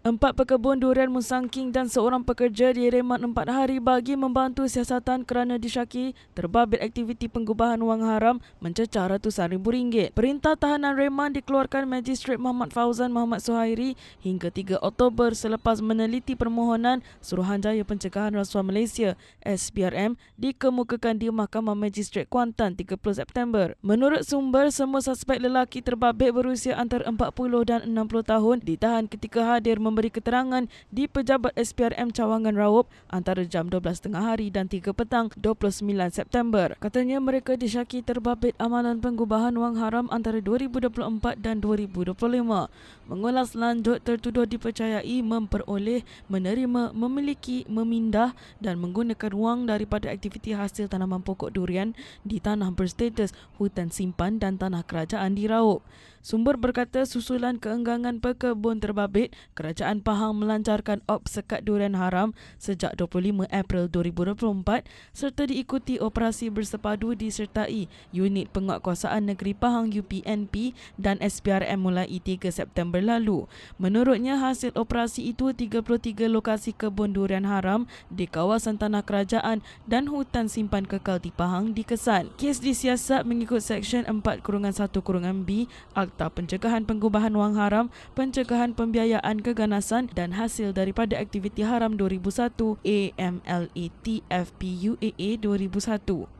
Empat pekebun durian Musangking dan seorang pekerja direman empat hari bagi membantu siasatan kerana disyaki terbabit aktiviti pengubahan wang haram mencecah ratusan ribu ringgit. Perintah tahanan reman dikeluarkan Magistrate Muhammad Fauzan Muhammad Suhairi hingga 3 Oktober selepas meneliti permohonan Suruhanjaya Pencegahan Rasuah Malaysia SPRM dikemukakan di Mahkamah Magistrate Kuantan 30 September. Menurut sumber, semua suspek lelaki terbabit berusia antara 40 dan 60 tahun ditahan ketika hadir memberi keterangan di pejabat SPRM Cawangan Rawup antara jam 12.30 hari dan 3 petang 29 September. Katanya mereka disyaki terbabit amalan pengubahan wang haram antara 2024 dan 2025. Mengulas lanjut tertuduh dipercayai memperoleh, menerima, memiliki, memindah dan menggunakan wang daripada aktiviti hasil tanaman pokok durian di tanah berstatus hutan simpan dan tanah kerajaan di Rawup. Sumber berkata susulan keenggangan pekebun terbabit, Kerajaan Pahang melancarkan op sekat durian haram sejak 25 April 2024 serta diikuti operasi bersepadu disertai Unit Penguatkuasaan Negeri Pahang UPNP dan SPRM mulai 3 September lalu. Menurutnya hasil operasi itu 33 lokasi kebun durian haram di kawasan tanah kerajaan dan hutan simpan kekal di Pahang dikesan. Kes disiasat mengikut Seksyen 4-1-B Akta Pencegahan Pengubahan Wang Haram, Pencegahan Pembiayaan Keganasan dan Hasil daripada Aktiviti Haram 2001 AMLATFP UAA 2001.